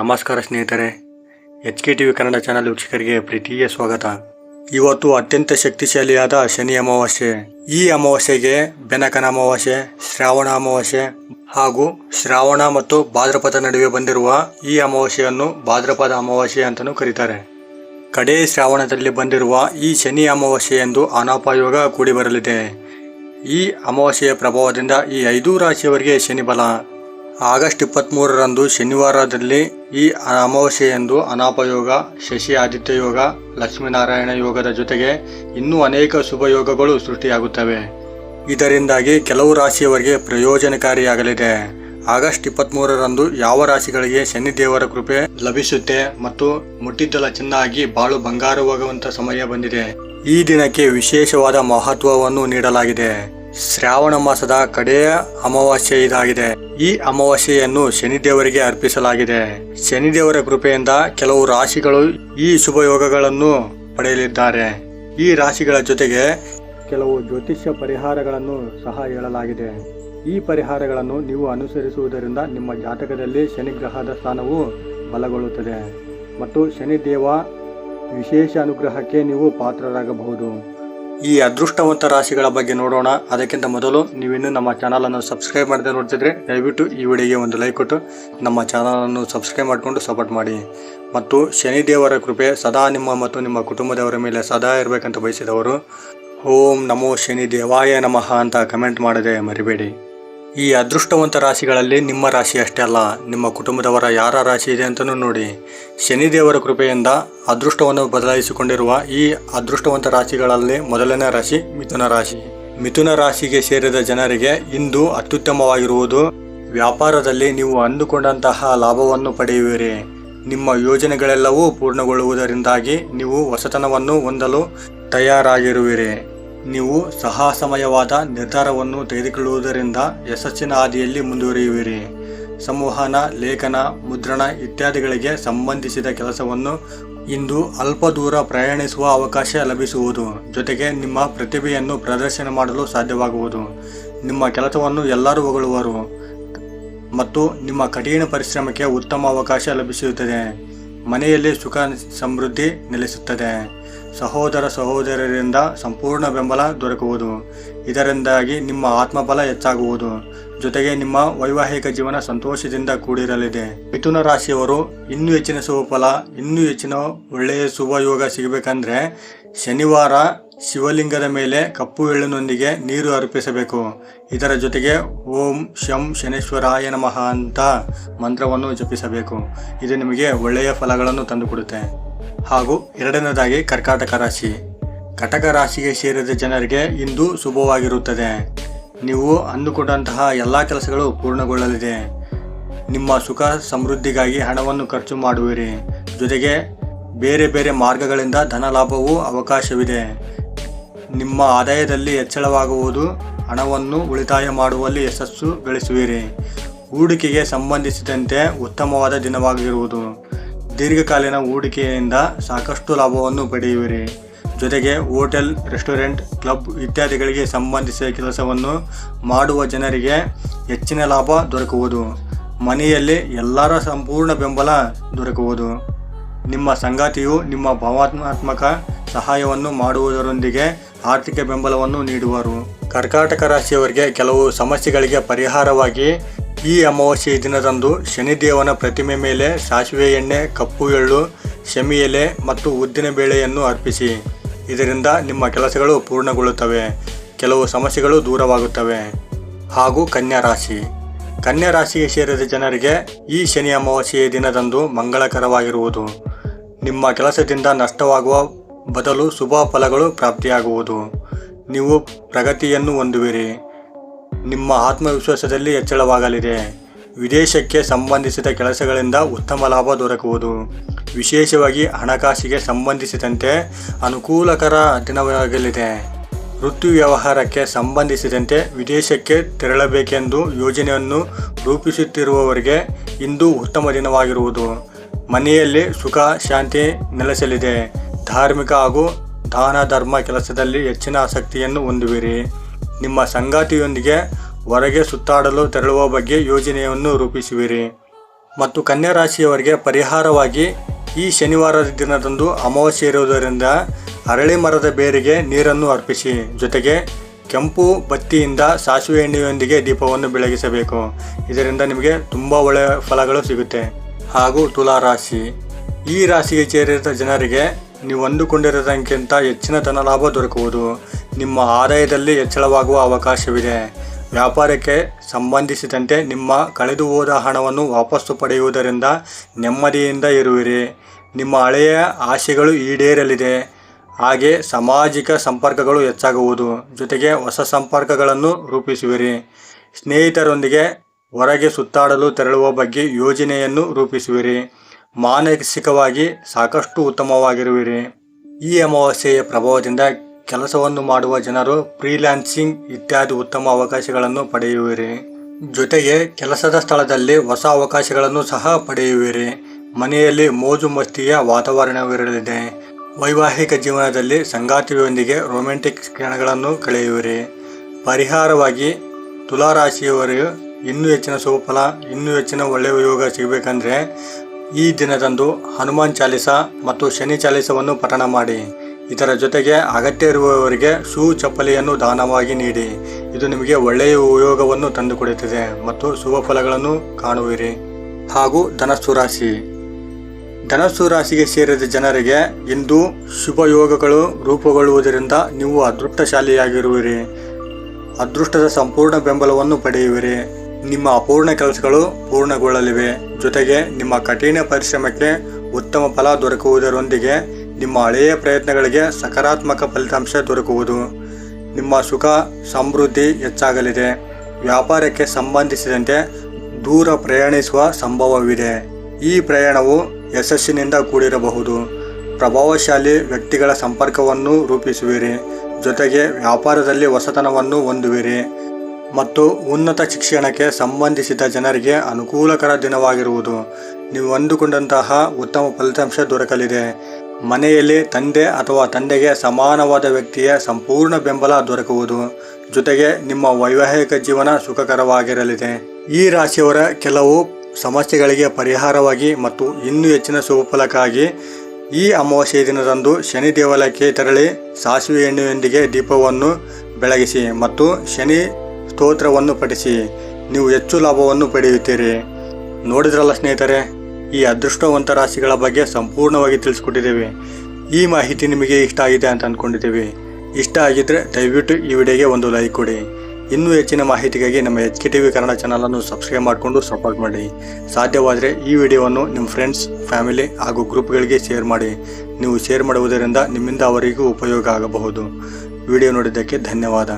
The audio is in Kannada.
ನಮಸ್ಕಾರ ಸ್ನೇಹಿತರೆ H K T V Kannada channel ವೀಕ್ಷಕರಿಗೆ ಪ್ರೀತಿಯ ಸ್ವಾಗತ. ಇವತ್ತು ಅತ್ಯಂತ ಶಕ್ತಿಶಾಲಿಯಾದ ಶನಿ ಅಮಾವಾಸ್ಯೆ. ಈ ಅಮಾವಾಸ್ಯೆಗೆ ಬೆನಕನ ಅಮಾವಾಸ್ಯೆ, ಶ್ರಾವಣ ಅಮಾವಾಸ್ಯೆ ಹಾಗೂ ಶ್ರಾವಣ ಮತ್ತು ಭಾದ್ರಪದ ನಡುವೆ ಬಂದಿರುವ ಈ ಅಮಾವಾಸ್ಯೆಯನ್ನು ಭಾದ್ರಪದ ಅಮಾವಾಸ್ಯೆ ಅಂತಲೂ ಕರೀತಾರೆ. ಕಡೇ ಶ್ರಾವಣದಲ್ಲಿ ಬಂದಿರುವ ಈ ಶನಿ ಅಮಾವಾಸ್ಯೆ ಎಂದು ಅನಾಪಯೋಗ ಕೂಡಿ ಬರಲಿದೆ ಈ ಅಮಾವಾಸ್ಯೆಯ ಪ್ರಭಾವದಿಂದ ಈ ಐದು ರಾಶಿಯವರಿಗೆ ಶನಿ ಬಲ ಆಗಸ್ಟ್ ಇಪ್ಪತ್ತ್ಮೂರರಂದು ಶನಿವಾರದಲ್ಲಿ ಈ ಅಮಾವಾಸ್ಯೆಯಂದು ಅನಾಪಯೋಗ, ಶಶಿ ಆದಿತ್ಯ ಯೋಗ, ಲಕ್ಷ್ಮೀನಾರಾಯಣ ಯೋಗದ ಜೊತೆಗೆ ಇನ್ನೂ ಅನೇಕ ಶುಭ ಯೋಗಗಳು ಸೃಷ್ಟಿಯಾಗುತ್ತವೆ. ಇದರಿಂದಾಗಿ ಕೆಲವು ರಾಶಿಯವರಿಗೆ ಪ್ರಯೋಜನಕಾರಿಯಾಗಲಿದೆ. ಆಗಸ್ಟ್ ಇಪ್ಪತ್ತ್ಮೂರರಂದು ಯಾವ ರಾಶಿಗಳಿಗೆ ಶನಿ ದೇವರ ಕೃಪೆ ಲಭಿಸುತ್ತೆ ಮತ್ತು ಮುಟ್ಟಿದ್ದಲ ಚೆನ್ನಾಗಿ ಬಾಳು ಬಂಗಾರವಾಗುವಂಥ ಸಮಯ ಬಂದಿದೆ. ಈ ದಿನಕ್ಕೆ ವಿಶೇಷವಾದ ಮಹತ್ವವನ್ನು ನೀಡಲಾಗಿದೆ. ಶ್ರಾವಣ ಮಾಸದ ಕಡೆಯ ಅಮಾವಾಸ್ಯೆ ಇದಾಗಿದೆ. ಈ ಅಮಾವಾಸ್ಯೆಯನ್ನು ಶನಿದೇವರಿಗೆ ಅರ್ಪಿಸಲಾಗಿದೆ. ಶನಿದೇವರ ಕೃಪೆಯಿಂದ ಕೆಲವು ರಾಶಿಗಳು ಈ ಶುಭ ಯೋಗಗಳನ್ನು ಪಡೆಯಲಿದ್ದಾರೆ. ಈ ರಾಶಿಗಳ ಜೊತೆಗೆ ಕೆಲವು ಜ್ಯೋತಿಷ್ಯ ಪರಿಹಾರಗಳನ್ನು ಸಹ ಹೇಳಲಾಗಿದೆ. ಈ ಪರಿಹಾರಗಳನ್ನು ನೀವು ಅನುಸರಿಸುವುದರಿಂದ ನಿಮ್ಮ ಜಾತಕದಲ್ಲಿ ಶನಿ ಗ್ರಹದ ಸ್ಥಾನವು ಬಲಗೊಳ್ಳುತ್ತದೆ. ಮತ್ತು ಶನಿದೇವ ವಿಶೇಷ ಅನುಗ್ರಹಕ್ಕೆ ನೀವು ಪಾತ್ರರಾಗಬಹುದು. ಈ ಅದೃಷ್ಟವಂತ ರಾಶಿಗಳ ಬಗ್ಗೆ ನೋಡೋಣ. ಅದಕ್ಕಿಂತ ಮೊದಲು ನೀವಿನ್ನು ನಮ್ಮ ಚಾನಲನ್ನು ಸಬ್ಸ್ಕ್ರೈಬ್ ಮಾಡದೆ ನೋಡ್ತಿದ್ರೆ ದಯವಿಟ್ಟು ಈ ವಿಡಿಯೋಗೆ ಒಂದು ಲೈಕ್ ಕೊಟ್ಟು ನಮ್ಮ ಚಾನಲನ್ನು ಸಬ್ಸ್ಕ್ರೈಬ್ ಮಾಡಿಕೊಂಡು ಸಪೋರ್ಟ್ ಮಾಡಿ. ಮತ್ತು ಶನಿದೇವರ ಕೃಪೆ ಸದಾ ನಿಮ್ಮ ಮತ್ತು ನಿಮ್ಮ ಕುಟುಂಬದವರ ಮೇಲೆ ಸದಾ ಇರಬೇಕಂತ ಬಯಸಿದವರು. ಓಂ ನಮೋ ಶನಿ ದೇವಾಯ ನಮಃ ಅಂತ ಕಮೆಂಟ್ ಮಾಡದೆ ಮರಿಬೇಡಿ. ಈ ಅದೃಷ್ಟವಂತ ರಾಶಿಗಳಲ್ಲಿ ನಿಮ್ಮ ರಾಶಿ ಅಷ್ಟೇ ಅಲ್ಲ, ನಿಮ್ಮ ಕುಟುಂಬದವರ ಯಾರ ರಾಶಿ ಇದೆ ಅಂತಲೂ ನೋಡಿ. ಶನಿದೇವರ ಕೃಪೆಯಿಂದ ಅದೃಷ್ಟವನ್ನು ಬದಲಾಯಿಸಿಕೊಂಡಿರುವ ಈ ಅದೃಷ್ಟವಂತ ರಾಶಿಗಳಲ್ಲಿ ಮೊದಲನೇ ರಾಶಿ ಮಿಥುನ ರಾಶಿ. ಮಿಥುನ ರಾಶಿಗೆ ಸೇರಿದ ಜನರಿಗೆ ಇಂದು ಅತ್ಯುತ್ತಮವಾಗಿರುವುದು ವ್ಯಾಪಾರದಲ್ಲಿ ನೀವು ಅಂದುಕೊಂಡಂತಹ ಲಾಭವನ್ನು ಪಡೆಯುವಿರಿ. ನಿಮ್ಮ ಯೋಜನೆಗಳೆಲ್ಲವೂ ಪೂರ್ಣಗೊಳ್ಳುವುದರಿಂದಾಗಿ ನೀವು ಹೊಸತನವನ್ನು ಹೊಂದಲು ತಯಾರಾಗಿರುವಿರಿ. ನೀವು ಸಾಹಸಮಯವಾದ ನಿರ್ಧಾರವನ್ನು ತೆಗೆದುಕೊಳ್ಳುವುದರಿಂದ ಯಶಸ್ಸಿನ ಹಾದಿಯಲ್ಲಿ ಮುಂದುವರಿಯುವಿರಿ. ಸಂವಹನ ಲೇಖನ, ಮುದ್ರಣ ಇತ್ಯಾದಿಗಳಿಗೆ ಸಂಬಂಧಿಸಿದ ಕೆಲಸವನ್ನು ಇಂದು ಅಲ್ಪ ದೂರ ಪ್ರಯಾಣಿಸುವ ಅವಕಾಶ ಲಭಿಸುವುದು. ಜೊತೆಗೆ ನಿಮ್ಮ ಪ್ರತಿಭೆಯನ್ನು ಪ್ರದರ್ಶನ ಮಾಡಲು ಸಾಧ್ಯವಾಗುವುದು. ನಿಮ್ಮ ಕೆಲಸವನ್ನು ಎಲ್ಲರೂ ಹೊಗಳುವರು ಮತ್ತು ನಿಮ್ಮ ಕಠಿಣ ಪರಿಶ್ರಮಕ್ಕೆ ಉತ್ತಮ ಅವಕಾಶ ಲಭಿಸುತ್ತದೆ. ಮನೆಯಲ್ಲಿ ಸುಖ, ಸಮೃದ್ಧಿ ನೆಲೆಸುತ್ತದೆ. ಸಹೋದರ ಸಹೋದರರಿಂದ ಸಂಪೂರ್ಣ ಬೆಂಬಲ ದೊರಕುವುದು. ಇದರಿಂದಾಗಿ ನಿಮ್ಮ ಆತ್ಮಬಲ ಹೆಚ್ಚಾಗುವುದು. ಜೊತೆಗೆ ನಿಮ್ಮ ವೈವಾಹಿಕ ಜೀವನ ಸಂತೋಷದಿಂದ ಕೂಡಿರಲಿದೆ. ಮಿಥುನ ರಾಶಿಯವರು ಇನ್ನೂ ಹೆಚ್ಚಿನ ಶುಭಫಲ ಇನ್ನೂ ಹೆಚ್ಚಿನ ಒಳ್ಳೆಯ ಶುಭಯೋಗ ಸಿಗಬೇಕಂದ್ರೆ ಶನಿವಾರ ಶಿವಲಿಂಗದ ಮೇಲೆ ಕಪ್ಪು ಎಳ್ಳಿನೊಂದಿಗೆ ನೀರು ಅರ್ಪಿಸಬೇಕು. ಇದರ ಜೊತೆಗೆ ಓಂ ಶಂ ಶನೇಶ್ವರಾಯ ನಮಃ ಅಂತ ಮಂತ್ರವನ್ನು ಜಪಿಸಬೇಕು. ಇದು ನಿಮಗೆ ಒಳ್ಳೆಯ ಫಲಗಳನ್ನು ತಂದುಕೊಡುತ್ತೆ. ಹಾಗೂ ಎರಡನೇದಾಗಿ ಕರ್ಕಾಟಕ ರಾಶಿ. ಕಟಕ ರಾಶಿಗೆ ಸೇರಿದ ಜನರಿಗೆ ಇಂದು ಶುಭವಾಗಿರುತ್ತದೆ. ನೀವು ಅಂದುಕೊಂಡಂತಹ ಎಲ್ಲ ಕೆಲಸಗಳು ಪೂರ್ಣಗೊಳ್ಳಲಿದೆ. ನಿಮ್ಮ ಸುಖ ಸಮೃದ್ಧಿಗಾಗಿ ಹಣವನ್ನು ಖರ್ಚು ಮಾಡುವಿರಿ. ಜೊತೆಗೆ ಬೇರೆ ಬೇರೆ ಮಾರ್ಗಗಳಿಂದ ಧನ ಲಾಭವೂ ಅವಕಾಶವಿದೆ. ನಿಮ್ಮ ಆದಾಯದಲ್ಲಿ ಹೆಚ್ಚಳವಾಗುವುದು ಹಣವನ್ನು ಉಳಿತಾಯ ಮಾಡುವಲ್ಲಿ ಯಶಸ್ಸು ಗಳಿಸುವಿರಿ. ಹೂಡಿಕೆಗೆ ಸಂಬಂಧಿಸಿದಂತೆ ಉತ್ತಮವಾದ ದಿನವಾಗಿರುವುದು. ದೀರ್ಘಕಾಲೀನ ಹೂಡಿಕೆಯಿಂದ ಸಾಕಷ್ಟು ಲಾಭವನ್ನು ಪಡೆಯುವಿರಿ. ಜೊತೆಗೆ ಹೋಟೆಲ್, ರೆಸ್ಟೋರೆಂಟ್, ಕ್ಲಬ್ ಇತ್ಯಾದಿಗಳಿಗೆ ಸಂಬಂಧಿಸಿದ ಕೆಲಸವನ್ನು ಮಾಡುವ ಜನರಿಗೆ ಹೆಚ್ಚಿನ ಲಾಭ ದೊರಕುವುದು. ಮನೆಯಲ್ಲಿ ಎಲ್ಲರ ಸಂಪೂರ್ಣ ಬೆಂಬಲ ದೊರಕುವುದು. ನಿಮ್ಮ ಸಂಗಾತಿಯು ನಿಮ್ಮ ಭಾವನಾತ್ಮಕ ಸಹಾಯವನ್ನು ಮಾಡುವುದರೊಂದಿಗೆ ಆರ್ಥಿಕ ಬೆಂಬಲವನ್ನು ನೀಡುವರು. ಕರ್ಕಾಟಕ ರಾಶಿಯವರಿಗೆ ಕೆಲವು ಸಮಸ್ಯೆಗಳಿಗೆ ಪರಿಹಾರವಾಗಿ ಈ ಅಮಾವಾಸ್ಯೆ ದಿನದಂದು ಶನಿದೇವನ ಪ್ರತಿಮೆ ಮೇಲೆ ಸಾಸಿವೆ ಎಣ್ಣೆ, ಕಪ್ಪು ಎಳ್ಳು, ಶಮಿ ಎಲೆ ಮತ್ತು ಉದ್ದಿನ ಬೇಳೆಯನ್ನು ಅರ್ಪಿಸಿ. ಇದರಿಂದ ನಿಮ್ಮ ಕೆಲಸಗಳು ಪೂರ್ಣಗೊಳ್ಳುತ್ತವೆ. ಕೆಲವು ಸಮಸ್ಯೆಗಳು ದೂರವಾಗುತ್ತವೆ. ಹಾಗೂ ಕನ್ಯಾ ರಾಶಿ ಕನ್ಯಾ ರಾಶಿಗೆ ಸೇರಿದ ಜನರಿಗೆ ಈ ಶನಿ ಅಮಾವಾಸ್ಯೆಯ ದಿನದಂದು ಮಂಗಳಕರವಾಗಿರುವುದು. ನಿಮ್ಮ ಕೆಲಸದಿಂದ ನಷ್ಟವಾಗುವ ಬದಲು ಶುಭ ಫಲಗಳು ಪ್ರಾಪ್ತಿಯಾಗುವುದು. ನೀವು ಪ್ರಗತಿಯನ್ನು ಹೊಂದುವಿರಿ. ನಿಮ್ಮ ಆತ್ಮವಿಶ್ವಾಸದಲ್ಲಿ ಹೆಚ್ಚಳವಾಗಲಿದೆ. ವಿದೇಶಕ್ಕೆ ಸಂಬಂಧಿಸಿದ ಕೆಲಸಗಳಿಂದ ಉತ್ತಮ ಲಾಭ ದೊರಕುವುದು. ವಿಶೇಷವಾಗಿ ಹಣಕಾಸಿಗೆ ಸಂಬಂಧಿಸಿದಂತೆ ಅನುಕೂಲಕರ ದಿನವಾಗಲಿದೆ. ವೃತ್ತಿ ವ್ಯವಹಾರಕ್ಕೆ ಸಂಬಂಧಿಸಿದಂತೆ ವಿದೇಶಕ್ಕೆ ತೆರಳಬೇಕೆಂದು ಯೋಜನೆಯನ್ನು ರೂಪಿಸುತ್ತಿರುವವರಿಗೆ ಇಂದು ಉತ್ತಮ ದಿನವಾಗಿರುವುದು. ಮನೆಯಲ್ಲಿ ಸುಖ, ಶಾಂತಿ ನೆಲೆಸಲಿದೆ. ಧಾರ್ಮಿಕ ಹಾಗೂ ದಾನ ಧರ್ಮ ಕೆಲಸದಲ್ಲಿ ಹೆಚ್ಚಿನ ಆಸಕ್ತಿಯನ್ನು ಹೊಂದುವಿರಿ. ನಿಮ್ಮ ಸಂಗಾತಿಯೊಂದಿಗೆ ಹೊರಗೆ ಸುತ್ತಾಡಲು ತೆರಳುವ ಬಗ್ಗೆ ಯೋಜನೆಯನ್ನು ರೂಪಿಸುವಿರಿ. ಮತ್ತು ಕನ್ಯಾ ರಾಶಿಯವರಿಗೆ ಪರಿಹಾರವಾಗಿ ಈ ಶನಿವಾರದ ದಿನದಂದು ಅಮಾವಾಸ್ಯೆ ಇರುವುದರಿಂದ ಅರಳಿ ಮರದ ಬೇರಿಗೆ ನೀರನ್ನು ಅರ್ಪಿಸಿ. ಜೊತೆಗೆ ಕೆಂಪು ಬತ್ತಿಯಿಂದ ಸಾಸಿವೆ ಎಣ್ಣೆಯೊಂದಿಗೆ ದೀಪವನ್ನು ಬೆಳಗಿಸಬೇಕು. ಇದರಿಂದ ನಿಮಗೆ ತುಂಬ ಒಳ್ಳೆಯ ಫಲಗಳು ಸಿಗುತ್ತೆ. ಹಾಗೂ ತುಲಾ ರಾಶಿ ಈ ರಾಶಿಗೆ ಸೇರಿದ ಜನರಿಗೆ ನೀವು ಅಂದುಕೊಂಡಿರೋದಕ್ಕಿಂತ ಹೆಚ್ಚಿನ ಧನಲಾಭ ದೊರಕುವುದು. ನಿಮ್ಮ ಆದಾಯದಲ್ಲಿ ಹೆಚ್ಚಳವಾಗುವ ಅವಕಾಶವಿದೆ. ವ್ಯಾಪಾರಕ್ಕೆ ಸಂಬಂಧಿಸಿದಂತೆ ನಿಮ್ಮ ಕಳೆದು ಹೋದ ಹಣವನ್ನು ವಾಪಸ್ಸು ಪಡೆಯುವುದರಿಂದ ನೆಮ್ಮದಿಯಿಂದ ಇರುವಿರಿ. ನಿಮ್ಮ ಹಳೆಯ ಆಸೆಗಳು ಈಡೇರಲಿದೆ. ಹಾಗೆ ಸಾಮಾಜಿಕ ಸಂಪರ್ಕಗಳು ಹೆಚ್ಚಾಗುವುದು. ಜೊತೆಗೆ ಹೊಸ ಸಂಪರ್ಕಗಳನ್ನು ರೂಪಿಸುವಿರಿ. ಸ್ನೇಹಿತರೊಂದಿಗೆ ಹೊರಗೆ ಸುತ್ತಾಡಲು ತೆರಳುವ ಬಗ್ಗೆ ಯೋಜನೆಯನ್ನು ರೂಪಿಸುವಿರಿ. ಮಾನಸಿಕವಾಗಿ ಸಾಕಷ್ಟು ಉತ್ತಮವಾಗಿರುವಿರಿ. ಈ ಅಮಾವಾಸ್ಯೆಯ ಪ್ರಭಾವದಿಂದ ಕೆಲಸವನ್ನು ಮಾಡುವ ಜನರು ಫ್ರೀಲ್ಯಾನ್ಸಿಂಗ್ ಇತ್ಯಾದಿ ಉತ್ತಮ ಅವಕಾಶಗಳನ್ನು ಪಡೆಯುವಿರಿ. ಜೊತೆಗೆ ಕೆಲಸದ ಸ್ಥಳದಲ್ಲಿ ಹೊಸ ಅವಕಾಶಗಳನ್ನು ಸಹ ಪಡೆಯುವಿರಿ. ಮನೆಯಲ್ಲಿ ಮೋಜು ಮಸ್ತಿಯ ವಾತಾವರಣವಿರಲಿದೆ. ವೈವಾಹಿಕ ಜೀವನದಲ್ಲಿ ಸಂಗಾತಿಯೊಂದಿಗೆ ರೊಮ್ಯಾಂಟಿಕ್ ಕ್ಷಣಗಳನ್ನು ಕಳೆಯುವಿರಿ. ಪರಿಹಾರವಾಗಿ ತುಲಾರಾಶಿಯವರು ಇನ್ನೂ ಹೆಚ್ಚಿನ ಸುಫಲ, ಇನ್ನೂ ಹೆಚ್ಚಿನ ಒಳ್ಳೆಯ ಯೋಗ ಸಿಗಬೇಕಂದ್ರೆ ಈ ದಿನದಂದು ಹನುಮಾನ್ ಚಾಲಿಸ ಮತ್ತು ಶನಿ ಚಾಲಿಸವನ್ನು ಪಠಣ ಮಾಡಿ. ಇದರ ಜೊತೆಗೆ ಅಗತ್ಯ ಇರುವವರಿಗೆ ಶೂ ಚಪ್ಪಲಿಯನ್ನು ದಾನವಾಗಿ ನೀಡಿ. ಇದು ನಿಮಗೆ ಒಳ್ಳೆಯ ಉಪಯೋಗವನ್ನು ತಂದುಕೊಡುತ್ತದೆ ಮತ್ತು ಶುಭ ಫಲಗಳನ್ನು ಕಾಣುವಿರಿ. ಹಾಗೂ ಧನಸ್ಸು ರಾಶಿ. ಧನಸ್ಸು ರಾಶಿಗೆ ಸೇರಿದ ಜನರಿಗೆ ಇಂದು ಶುಭ ಯೋಗಗಳು ರೂಪುಗೊಳ್ಳುವುದರಿಂದ ನೀವು ಅದೃಷ್ಟಶಾಲಿಯಾಗಿರುವಿರಿ. ಅದೃಷ್ಟದ ಸಂಪೂರ್ಣ ಬೆಂಬಲವನ್ನು ಪಡೆಯುವಿರಿ. ನಿಮ್ಮ ಅಪೂರ್ಣ ಕೆಲಸಗಳು ಪೂರ್ಣಗೊಳ್ಳಲಿವೆ. ಜೊತೆಗೆ ನಿಮ್ಮ ಕಠಿಣ ಪರಿಶ್ರಮಕ್ಕೆ ಉತ್ತಮ ಫಲ ದೊರಕುವುದರೊಂದಿಗೆ ನಿಮ್ಮ ಹಳೆಯ ಪ್ರಯತ್ನಗಳಿಗೆ ಸಕಾರಾತ್ಮಕ ಫಲಿತಾಂಶ ದೊರಕುವುದು. ನಿಮ್ಮ ಸುಖ, ಸಮೃದ್ಧಿ ಹೆಚ್ಚಾಗಲಿದೆ. ವ್ಯಾಪಾರಕ್ಕೆ ಸಂಬಂಧಿಸಿದಂತೆ ದೂರ ಪ್ರಯಾಣಿಸುವ ಸಂಭವವಿದೆ. ಈ ಪ್ರಯಾಣವು ಯಶಸ್ಸಿನಿಂದ ಕೂಡಿರಬಹುದು. ಪ್ರಭಾವಶಾಲಿ ವ್ಯಕ್ತಿಗಳ ಸಂಪರ್ಕವನ್ನು ರೂಪಿಸುವಿರಿ. ಜೊತೆಗೆ ವ್ಯಾಪಾರದಲ್ಲಿ ಹೊಸತನವನ್ನು ಹೊಂದುವಿರಿ. ಮತ್ತು ಉನ್ನತ ಶಿಕ್ಷಣಕ್ಕೆ ಸಂಬಂಧಿಸಿದ ಜನರಿಗೆ ಅನುಕೂಲಕರ ದಿನವಾಗಿರುವುದು. ನೀವು ಅಂದುಕೊಂಡಂತಹ ಉತ್ತಮ ಫಲಿತಾಂಶ ದೊರಕಲಿದೆ. ಮನೆಯಲ್ಲಿ ತಂದೆ ಅಥವಾ ತಂದೆಗೆ ಸಮಾನವಾದ ವ್ಯಕ್ತಿಯ ಸಂಪೂರ್ಣ ಬೆಂಬಲ ದೊರಕುವುದು, ಜೊತೆಗೆ ನಿಮ್ಮ ವೈವಾಹಿಕ ಜೀವನ ಸುಖಕರವಾಗಿರಲಿದೆ. ಈ ರಾಶಿಯವರ ಕೆಲವು ಸಮಸ್ಯೆಗಳಿಗೆ ಪರಿಹಾರವಾಗಿ ಮತ್ತು ಇನ್ನೂ ಹೆಚ್ಚಿನ ಶುಭಫಲಕ್ಕಾಗಿ ಈ ಅಮಾವಾಸ್ಯೆ ದಿನದಂದು ಶನಿ ದೇವಾಲಯಕ್ಕೆ ತೆರಳಿ ಸಾಸಿವೆ ಎಣ್ಣೆಯೊಂದಿಗೆ ದೀಪವನ್ನು ಬೆಳಗಿಸಿ ಮತ್ತು ಶನಿ ಸ್ತೋತ್ರವನ್ನು ಪಠಿಸಿ. ನೀವು ಹೆಚ್ಚು ಲಾಭವನ್ನು ಪಡೆಯುತ್ತೀರಿ. ನೋಡಿದ್ರಲ್ಲ ಸ್ನೇಹಿತರೆ ಈ ಅದೃಷ್ಟವಂತ ರಾಶಿಗಳ ಬಗ್ಗೆ ಸಂಪೂರ್ಣವಾಗಿ ತಿಳಿಸ್ಕೊಟ್ಟಿದ್ದೇವೆ. ಈ ಮಾಹಿತಿ ನಿಮಗೆ ಇಷ್ಟ ಆಗಿದೆ ಅಂತ ಅಂದ್ಕೊಂಡಿದ್ದೇವೆ ಇಷ್ಟ ಆಗಿದ್ದರೆ ದಯವಿಟ್ಟು ಈ ವಿಡಿಯೋಗೆ ಒಂದು ಲೈಕ್ ಕೊಡಿ. ಇನ್ನೂ ಹೆಚ್ಚಿನ ಮಾಹಿತಿಗಾಗಿ ನಮ್ಮ H K T V Kannada ಚಾನಲನ್ನು ಸಬ್ಸ್ಕ್ರೈಬ್ ಮಾಡಿಕೊಂಡು ಸಪೋರ್ಟ್ ಮಾಡಿ. ಸಾಧ್ಯವಾದರೆ ಈ ವಿಡಿಯೋವನ್ನು ನಿಮ್ಮ ಫ್ರೆಂಡ್ಸ್ ಫ್ಯಾಮಿಲಿ ಹಾಗೂ ಗ್ರೂಪ್ಗಳಿಗೆ ಶೇರ್ ಮಾಡಿ. ನೀವು ಶೇರ್ ಮಾಡುವುದರಿಂದ ನಿಮ್ಮಿಂದ ಅವರಿಗೂ ಉಪಯೋಗ ಆಗಬಹುದು. ವಿಡಿಯೋ ನೋಡಿದ್ದಕ್ಕೆ ಧನ್ಯವಾದ.